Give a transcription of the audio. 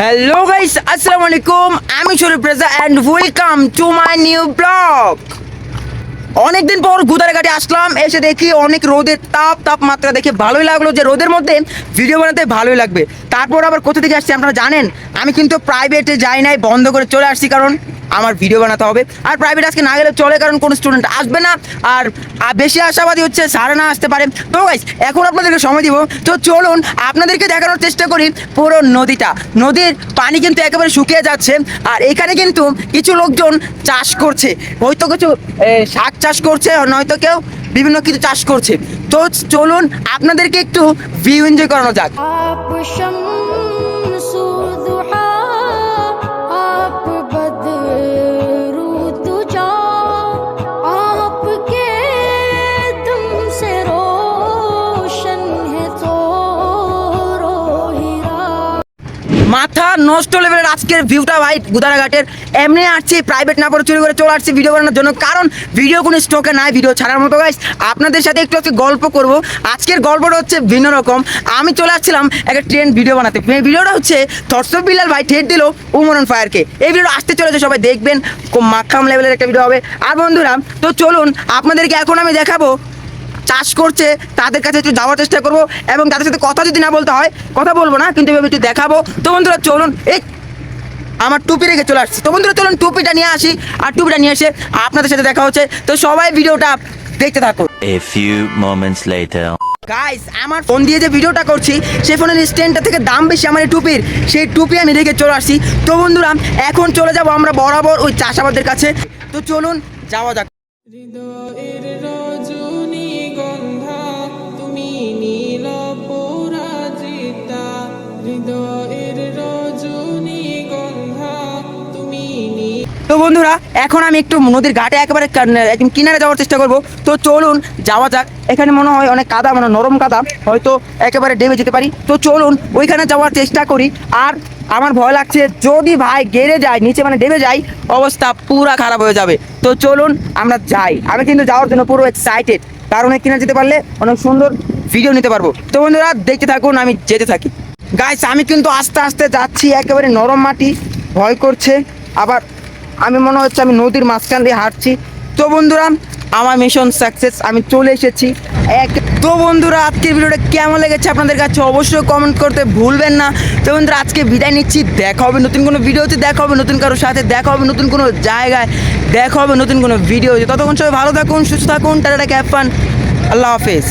Hello guys আসসালামু আলাইকুম আমি Sharif Reza and welcome to my new blog অনেকদিন পর গুদারাঘাটে আসলাম, এসে দেখি অনেক রোদের তাপ, তাপমাত্রা দেখে ভালোই লাগল যে রোদের মধ্যে ভিডিও বানাতে ভালোই লাগবে। তারপর আবার কোথা থেকে আসছি আপনারা জানেন? আমি কিন্তু প্রাইভেটে যাই নাই, বন্ধ করে চলে আসছি কারণ আমার ভিডিও বানাতে হবে। আর প্রাইভেট আজকে না গেলে চলে, কারণ কোনো স্টুডেন্ট আসবে না। আর বেশি আশাবাদী হচ্ছে সারা না আসতে পারে। তো গাইস এখন আপনাদেরকে সময় দিব। তো চলুন, আপনাদেরকে দেখানোর চেষ্টা করি পুরো নদীটা। নদীর পানি কিন্তু একেবারে শুকিয়ে যাচ্ছে, আর এখানে কিন্তু কিছু লোকজন চাষ করছে। হয়তো কিছু শাক চাষ করছে নয়তো কেউ বিভিন্ন কিছু চাষ করছে। তো চলুন, আপনাদেরকে একটু ভিউ এনজয় করানো যাক। নষ্ট লেভেলের আজকের ভিউটা ভাই গুদারাঘাটের। এমনি আসছি প্রাইভেট না করে চুরি করে চলে আসছি ভিডিও বানানোর জন্য। কারণ ভিডিও কোনো স্টকে নাই ভিডিও ছাড়ার মতো গাইস আপনাদের সাথে একটু আজকে গল্প করব। আজকের গল্পটা হচ্ছে ভিন্ন রকম। আমি চলে আসছিলাম একটা ট্রেন ভিডিও বানাতে। ভিডিওটা হচ্ছে থরসব বিলাল ভাই ঠেট দিল উমরন ফায়ারকে। এই ভিডিও আসতে চলেছে, সবাই দেখবেন। খুব মাখাম লেভেলের একটা ভিডিও হবে। আর বন্ধুরা, তো চলুন, আপনাদেরকে এখন আমি দেখাবো চাষ করছে তাদের কাছে একটু যাওয়ার চেষ্টা করব এবং তাদের সাথে কথা যদি না বলতে হয় কথা বলব না কিন্তু এভাবে একটু দেখাবো। তো বন্ধুরা চলুন এই আমার টুপি রেখে চলে আসছি। তো বন্ধুরা চলুন টুপিটা নিয়ে আসি আর টুপিটা নিয়ে এসে আপনাদের সাথে দেখা হচ্ছে। তো সবাই ভিডিওটা দেখতে থাকুন। A few moments later. Guys আমার ফোন দিয়ে যে ভিডিওটা করছি সেই ফোনের স্ট্যান্ডটা থেকে দাম বেশি আমার এই টুপির। সেই টুপি আমি রেখে চলে আসছি। তো বন্ধুরা এখন চলে যাব আমরা বরাবর ওই চাষাবাদের কাছে। তো চলুন যাওয়া যাক। তো বন্ধুরা, এখন আমি একটু নদীর ঘাটে একেবারে একদম কিনারে যাওয়ার চেষ্টা করব। তো চলুন, যাওয়া যাক। এখানে মনে হয় অনেক কাদা মানে নরম কাদা, হয়তো একেবারে ডেবে যেতে পারি। তো চলুন, ওইখানে যাওয়ার চেষ্টা করি। আর আমার ভয় লাগছে, যদি ভাই গেড়ে যায়, নিচে মানে ডেবে যাই অবস্থা পুরা খারাপ হয়ে যাবে। তো চলুন, আমরা যাই। আমি কিন্তু যাওয়ার জন্য পুরো এক্সাইটেড কারণ কিনা যেতে পারলে অনেক সুন্দর ভিডিও নিতে পারব। তো বন্ধুরা, দেখতে থাকুন, আমি যেতে থাকি। গাইস আমি কিন্তু আস্তে আস্তে যাচ্ছি, একেবারে নরম মাটি, ভয় করছে। আবার আমি মনে হচ্ছে আমি নদীর মাঝখান দিয়ে হাঁটছি। তো বন্ধুরা, আমার মিশন সাকসেস আমি চলে এসেছি। এক তো বন্ধুরা, আজকের ভিডিওটা কেমন লেগেছে আপনাদের কাছে অবশ্যই কমেন্ট করতে ভুলবেন না। তো বন্ধুরা, আজকে বিদায় নিচ্ছি। দেখা হবে নতুন কোনো ভিডিওতে, দেখা হবে নতুন কারোর সাথে, দেখা হবে নতুন কোনো জায়গায়, দেখা হবে নতুন কোনো ভিডিওতে। ততক্ষণ সবাই ভালো থাকুন, সুস্থ থাকুন টাটা, ক্যাপ ফান। আল্লাহ হাফেজ।